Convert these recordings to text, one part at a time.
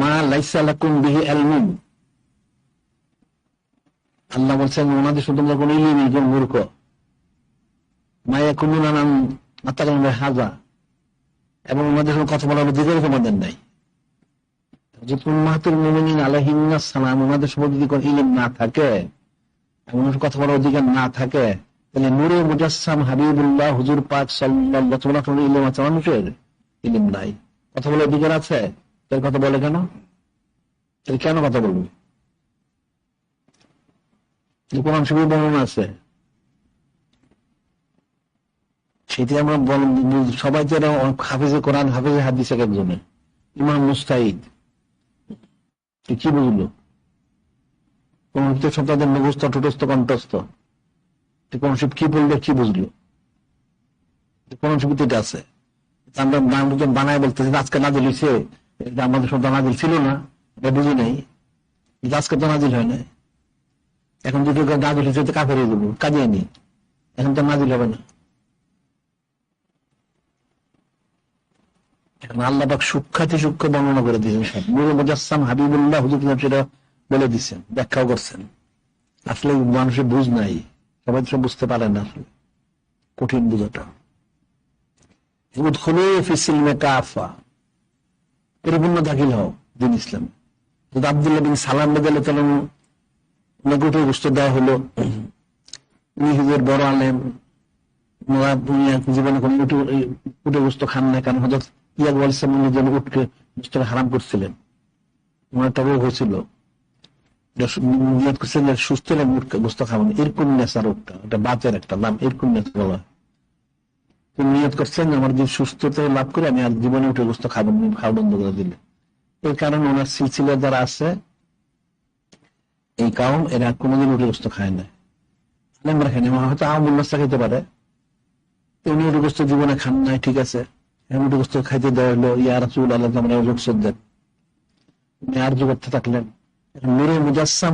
মা লাইসা লাকুম বিহি ইলমুন আল্লাহ বলছেন, ওনাদের শুধু তোমরা কোন ইলিম কোন মূর্খ। মায়া আত্মাকাল হাজা এবং ওনাদের কোনো কথা বলার অধিকার তোমাদের নাই। মুমিনিন আলাইহিন্না সালাম ওনাদের যদি কোনো ইলিম না থাকে, এবং ওনাদের কথা বলার অধিকার না থাকে, তাহলে নূরে মুজাসসাম হাবিবুল্লাহ হুজুর পাক কোনো ইলিম আছে? মানুষের ইলিম নাই। কথা বলে অধিকার আছে? তাহলে কথা বলে কেন? তাহলে কেন কথা বলবে? কোরআন বর্ণনা আছে। সেটি আমরা সবাই কোরআন, হাফিজে হাদিস এক একজনে ইমাম মুস্তাইদ তুই কি বুঝলো কোন সব তাদের মুখস্থ, ঠুটস্থ, কণ্ঠস্থ। কোন শিব কি বলল, কি বুঝলো? কোন শিব এটা আছে। আমরা বাংলা বানায় বলতেছি আজকে নাজিল হয়েছে আমাদের নাজিল ছিল না এটা বুঝি নাই। আজকে তো নাজিল হয় এখন যদি নাজিল হয়েছে তো কাফের যাব, কাজে এখন তো নাজিল হবে না। সূক্ষ্ম বর্ণনা করে দিয়েছেন সব। নুরে মুজাসসাম হাবিবুল্লাহ হুজুর সেটা বলে দিচ্ছেন ব্যাখ্যাও করছেন। আসলে মানুষের বুঝ নাই, সবাই তো বুঝতে পারে না আসলে। কঠিন বুঝাটা। পরিপূর্ণ দাখিল হও দিন ইসলাম। আবদুল্লাহ বিন সালাম দেওয়া হলো। বড় আলেম জীবনে কোনো উঠে গুস্ত খান না কারণ হজরত গুস্তকে হারাম করছিলেন। হয়েছিল। সুস্থ খাবেন। এরকম ওটা একটা নাম, এরকম নেশা বলা। তিনি নিয়ত করছেন আমার যে সুস্থতা লাভ করে, আমি আর জীবনে উঠে গুস্ত খাবেন খাওয়া বন্ধ করে দিলে। এই কারণে ওনার সিলসিলা যারা আছে, এই কারণ এরা কোনোদিন উঠে গুস্ত খায় না। খান নাই, ঠিক আছে। খাইতে দেওয়া হলো আর থাকলেন।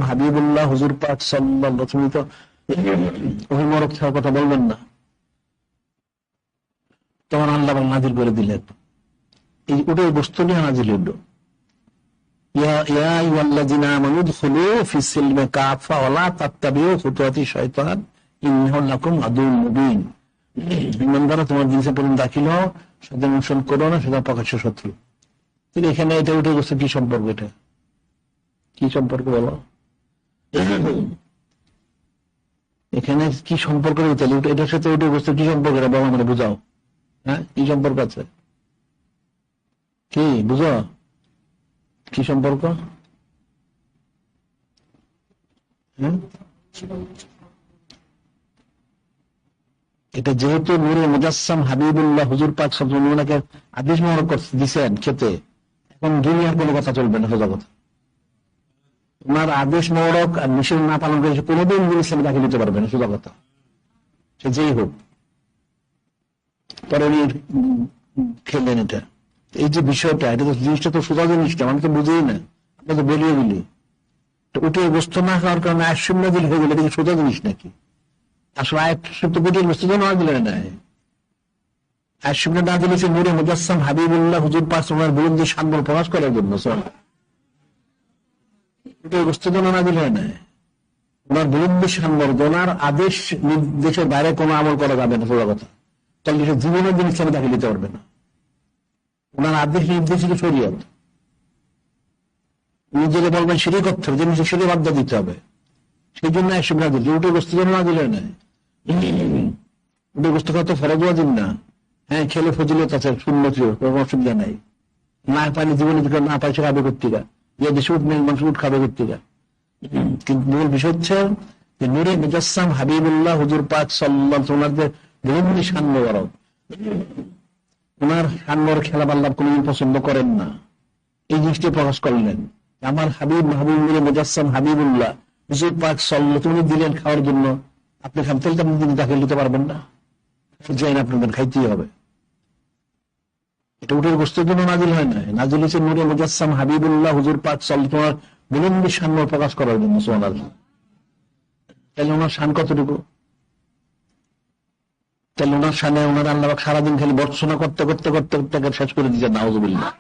হাবিবুল্লাহ হুজুর কথা বলবেন না। তখন আল্লাহ নাজিল করে দিলেন এই ওটাই বস্তু নিয়ে নাজিল হইল। না শত্রু। কিন্তু এখানে এটা উঠে কি সম্পর্ক এটা? কি সম্পর্ক বলো? এখানে কি সম্পর্ক এটার সাথে উঠে গেছে কি সম্পর্ক? এটা বলো মানে বুঝাও। হ্যাঁ? কি সম্পর্ক আছে? কি, বুঝো? কি সম্পর্ক? হ্যাঁ? এটা যেহেতু নুরে মুজাসসাম হাবিবুল্লাহ হুজুর পাক সবজন ওনাকে আদেশ মোহর দিচ্ছেন খেতে, এখন দুনিয়ার কোনো কথা চলবে না সোজা কথা। ওনার আদেশ মোহরক আর নিষেধ না পালন করে কোনোদিন দিন ইসলামে দাখিল দিতে পারবে না, সোজা কথা। সে যেই হোক। উনি খেলেন এটা। এই যে বিষয়টা, এটা তো জিনিসটা তো সোজা জিনিসটা আমি তো বুঝেই না। আমরা তো বলিয়ে বলি তো উঠে বস্তু না হওয়ার কারণে আয়সুম না দিলে হয়ে গেলে, এটা কি সোজা জিনিস নাকি? আসলে আয়াত তো তো না দিলে না। আয়সুম না দিলে সে নুরে মুজাসসাম হাবিবুল্লাহ হুজুর পাস ওনার প্রকাশ করার জন্য সব আদেশ নির্দেশের বাইরে কোনো আমল করা যাবে না সোজা কথা। তাহলে সে জীবনের দিন ইসলামে দাখিল দিতে পারবে না। ওনার আদেশ নির্দেশিত শরীয়ত। উনি যেটা বলবেন সেটাই করতে হবে জিনিস সেটাই বাধ্য দিতে হবে। সেই জন্য একশো না দিল উঠে বস্তু যেন না দিলে না উঠে বস্তু খাওয়া তো ফরজ দিন না। হ্যাঁ খেলে ফজিলত আছে শূন্য ছিল কোনো অসুবিধা নাই। না পাইলে জীবনে থেকে না পাইছে খাবে কর্তিকা যে দেশে উঠ নেই, মানুষ উঠ খাবে কর্তিকা কিন্তু মূল বিষয় হচ্ছে যে নুরে মুজাসসাম হাবিবুল্লাহ হুজুর পাক সাল্লাহ ওনাদের বিভিন্ন সান্য বরফ ওনার সান্নর খেলা আল্লাহ কোনদিন পছন্দ করেন না। এই জিনিসটি প্রকাশ করলেন। আমার হাবিব মাহবুব মিলে মুজাসসাম হাবিবুল্লাহ হুজুর পাক সাল্লাহ তুমি দিলেন খাওয়ার জন্য। আপনি খান, তাহলে আপনি দাখিল দিতে পারবেন না। আপনাদের খাইতেই হবে। এটা উঠের বস্তুর জন্য নাজিল হয় না। নাজিল হচ্ছে নুরে মুজাসসাম হাবিবুল্লাহ, হুজুর পাক সাল্লাহ তোমার বিলম্বী সান্ন প্রকাশ করার জন্য সোনার তাহলে ওনার শান কতটুকু? তাহলে ওনার সামনে ওনার আল্লাহ সারাদিন খালি বর্ষনা করতে করতে করতে করতে শেষ করে দিচ্ছে নাউজুবিল্লাহ।